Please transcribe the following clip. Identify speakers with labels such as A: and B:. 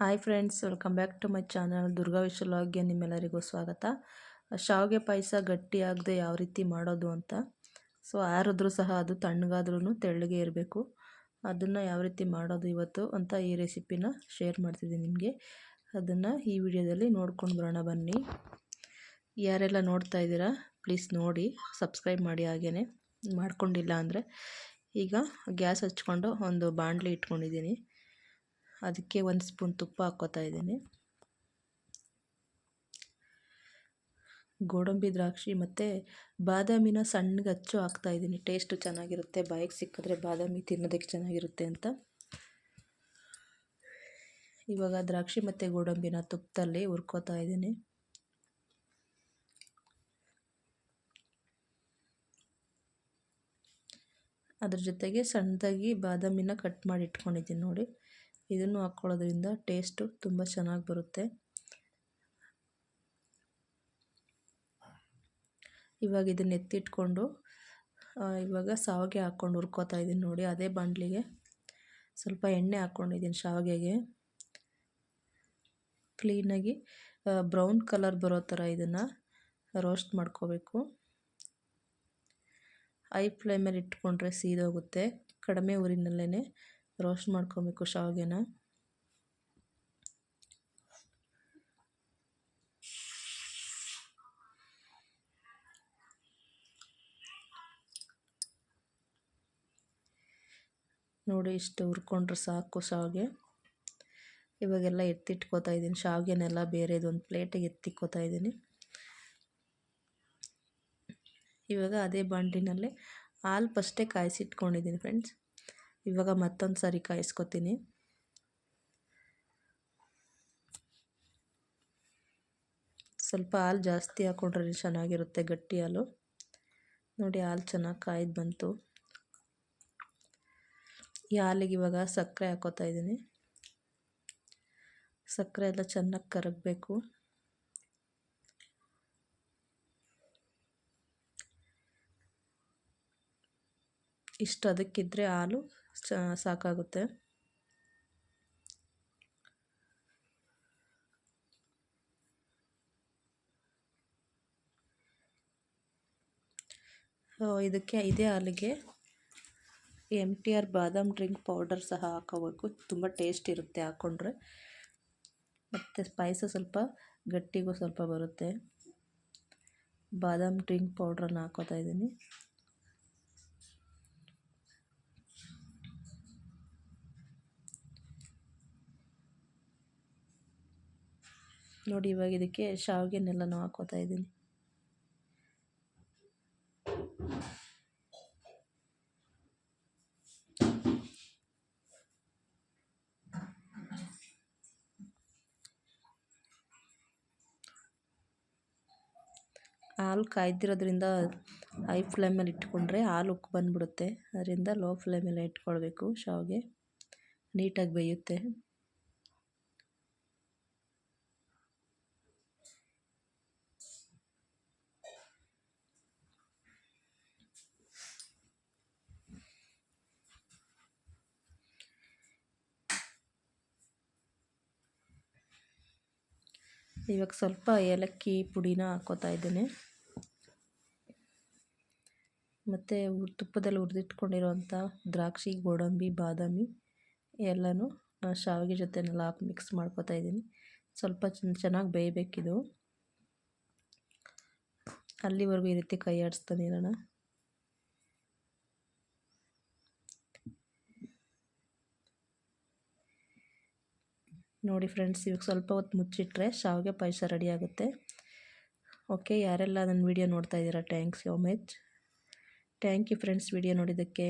A: Hi friends, welcome back to my channel Durga ವಿಶ್ವಲಾಗ್ಗೆ ನಿಮ್ಮೆಲ್ಲರಿಗೂ ಸ್ವಾಗತ. ಶಾವಿಗೆ ಪಾಯಸ ಗಟ್ಟಿಯಾಗದೆ ಯಾವ ರೀತಿ ಮಾಡೋದು ಅಂತ. ಸೊ, ಆರಿದ್ರೂ ಸಹ ಅದು ತಣ್ಣಗಾದ್ರೂ ತೆಳ್ಳಗೆ ಇರಬೇಕು. ಅದನ್ನು ಯಾವ ರೀತಿ ಮಾಡೋದು ಇವತ್ತು ಅಂತ ಈ ರೆಸಿಪಿನ ಶೇರ್ ಮಾಡ್ತಿದ್ದೀನಿ ನಿಮಗೆ. ಅದನ್ನು ಈ ವಿಡಿಯೋದಲ್ಲಿ ನೋಡ್ಕೊಂಡು ಬರೋಣ ಬನ್ನಿ. ಯಾರೆಲ್ಲ ನೋಡ್ತಾ ಇದ್ದೀರಾ, ಪ್ಲೀಸ್ ನೋಡಿ, ಸಬ್ಸ್ಕ್ರೈಬ್ ಮಾಡಿ ಹಾಗೇ ಮಾಡ್ಕೊಂಡಿಲ್ಲ ಅಂದರೆ ಈಗ ಗ್ಯಾಸ್ ಹಚ್ಕೊಂಡು ಒಂದು ಬಾಣಲಿ ಇಟ್ಕೊಂಡಿದ್ದೀನಿ. ಅದಕ್ಕೆ ಒಂದು ಸ್ಪೂನ್ ತುಪ್ಪ ಹಾಕ್ಕೋತಾ ಇದ್ದೀನಿ. ಗೋಡಂಬಿ, ದ್ರಾಕ್ಷಿ ಮತ್ತು ಬಾದಾಮಿನ ಸಣ್ಣಗೆ ಹಚ್ಚು ಹಾಕ್ತಾ ಇದ್ದೀನಿ. ಟೇಸ್ಟು ಚೆನ್ನಾಗಿರುತ್ತೆ. ಬಾಯಿಗೆ ಸಿಕ್ಕಿದ್ರೆ ಬಾದಾಮಿ ತಿನ್ನೋದಕ್ಕೆ ಚೆನ್ನಾಗಿರುತ್ತೆ ಅಂತ. ಇವಾಗ ದ್ರಾಕ್ಷಿ ಮತ್ತು ಗೋಡಂಬಿನ ತುಪ್ಪದಲ್ಲಿ ಹುರ್ಕೋತಾ ಇದ್ದೀನಿ. ಅದ್ರ ಜೊತೆಗೆ ಸಣ್ಣದಾಗಿ ಬಾದಾಮಿನ ಕಟ್ ಮಾಡಿ ಇಟ್ಕೊಂಡಿದ್ದೀನಿ ನೋಡಿ. ಇದನ್ನು ಹಾಕ್ಕೊಳ್ಳೋದ್ರಿಂದ ಟೇಸ್ಟು ತುಂಬ ಚೆನ್ನಾಗಿ ಬರುತ್ತೆ. ಇವಾಗ ಇದನ್ನ ಎತ್ತಿಟ್ಕೊಂಡು ಇವಾಗ ಶಾವಿಗೆ ಹಾಕ್ಕೊಂಡು ಹುರ್ಕೋತಾ ಇದ್ದೀನಿ ನೋಡಿ, ಅದೇ ಬಾಂಡ್ಲಿಗೆ. ಸ್ವಲ್ಪ ಎಣ್ಣೆ ಹಾಕ್ಕೊಂಡಿದ್ದೀನಿ ಶಾವಿಗೆಗೆ. ಕ್ಲೀನಾಗಿ ಬ್ರೌನ್ ಕಲರ್ ಬರೋ ಥರ ಇದನ್ನು ರೋಸ್ಟ್ ಮಾಡ್ಕೋಬೇಕು. ಐ ಫ್ಲೇಮಲ್ಲಿ ಇಟ್ಕೊಂಡ್ರೆ ಸೀದೋಗುತ್ತೆ, ಕಡಿಮೆ ಊರಿನಲ್ಲೇ ರೋಸ್ಟ್ ಮಾಡ್ಕೊಬೇಕು ಶಾವಿಗೆನ ನೋಡಿ ಇಷ್ಟು ಹುರ್ಕೊಂಡ್ರೆ ಸಾಕು ಶಾವಿಗೆ ಇವಾಗೆಲ್ಲ ಎತ್ತಿಟ್ಕೋತಾ ಇದ್ದೀನಿ. ಶಾವಿಗೆನೆಲ್ಲ ಬೇರೆದೊಂದು ಪ್ಲೇಟಿಗೆ ಎತ್ತಿಕ್ಕೋತಾ ಇದ್ದೀನಿ. ಇವಾಗ ಅದೇ ಬಾಂಡಿನಲ್ಲೇ ಹಾಲು ಫಸ್ಟೇ ಕಾಯಿಸಿಟ್ಕೊಂಡಿದ್ದೀನಿ ಫ್ರೆಂಡ್ಸ್ ಇವಾಗ ಮತ್ತೊಂದು ಸಾರಿ ಕಾಯಿಸ್ಕೊತೀನಿ. ಸ್ವಲ್ಪ ಹಾಲು ಜಾಸ್ತಿ ಹಾಕ್ಕೊಂಡ್ರೆ ಚೆನ್ನಾಗಿರುತ್ತೆ ಗಟ್ಟಿ ಹಾಲು. ನೋಡಿ ಹಾಲು ಚೆನ್ನಾಗಿ ಕಾಯ್ದು ಬಂತು. ಈ ಹಾಲಿಗೆ ಇವಾಗ ಸಕ್ಕರೆ ಹಾಕೋತಾ ಇದ್ದೀನಿ. ಸಕ್ಕರೆ ಎಲ್ಲ ಚೆನ್ನಾಗಿ ಕರಗಬೇಕು. ಇಷ್ಟು ಅದಕ್ಕಿದ್ರೆ ಹಾಲು. ಸಾಕಾಗುತ್ತೆ. ಇದಕ್ಕೆ ಇದೇ ಹಾಲಿಗೆ M T R Badam drink powder ಸಹ ಹಾಕೋಬೇಕು. ತುಂಬ ಟೇಸ್ಟ್ ಇರುತ್ತೆ ಹಾಕ್ಕೊಂಡ್ರೆ ಮತ್ತು ಪಾಯಸ ಸ್ವಲ್ಪ ಗಟ್ಟಿಗೂ ಸ್ವಲ್ಪ ಬರುತ್ತೆ. ಬಾದಾಮ್ ಡ್ರಿಂಕ್ ಪೌಡ್ರನ್ನ ಹಾಕೋತಾ ಇದ್ದೀನಿ. ನೋಡಿ ಇವಾಗ ಇದಕ್ಕೆ ಶಾವಿಗೆನೆಲ್ಲನೂ ಹಾಕೋತಾ ಇದ್ದೀನಿ. ಹಾಲು ಕಾಯ್ದಿರೋದ್ರಿಂದ ಹೈ ಫ್ಲೇಮಲ್ಲಿ ಇಟ್ಕೊಂಡ್ರೆ ಹಾಲು ಉಕ್ಕಿ ಬಂದುಬಿಡುತ್ತೆ. ಅದರಿಂದ ಲೋ ಫ್ಲೇಮಲ್ಲೇ ಇಟ್ಕೊಳ್ಬೇಕು ಶಾವಿಗೆ. ನೀಟಾಗಿ ಬೇಯುತ್ತೆ. ಇವಾಗ ಸ್ವಲ್ಪ ಏಲಕ್ಕಿ ಪುಡಿನ ಹಾಕೋತಾ ಇದ್ದೀನಿ. ಮತ್ತು ತುಪ್ಪದಲ್ಲಿ ಹುರಿದಿಟ್ಕೊಂಡಿರೋಂಥ ದ್ರಾಕ್ಷಿ, ಗೋಡಂಬಿ, ಬಾದಾಮಿ ಎಲ್ಲನೂ ಶಾವಿಗೆ ಜೊತೆನೆಲ್ಲ ಹಾಕಿ ಮಿಕ್ಸ್ ಮಾಡ್ಕೋತಾ ಇದ್ದೀನಿ. ಸ್ವಲ್ಪ ಚೆನ್ನಾಗಿ ಬೇಯಬೇಕಿದು. ಅಲ್ಲಿವರೆಗೂ ಈ ರೀತಿ ಕೈ ಆಡಿಸ್ತಾನೆ ಇರೋಣ. ನೋಡಿ ಫ್ರೆಂಡ್ಸ್, ಇವಾಗ ಸ್ವಲ್ಪ ಹೊತ್ತು ಮುಚ್ಚಿಟ್ರೆ ಶಾವಿಗೆ ಪಾಯಸ ರೆಡಿ ಆಗುತ್ತೆ. ಓಕೆ, ಯಾರೆಲ್ಲ ನನ್ನ ವೀಡಿಯೋ ನೋಡ್ತಾ ಇದ್ದೀರಾ? Thanks so much thank you friends video ನೋಡಿದ್ದಕ್ಕೆ.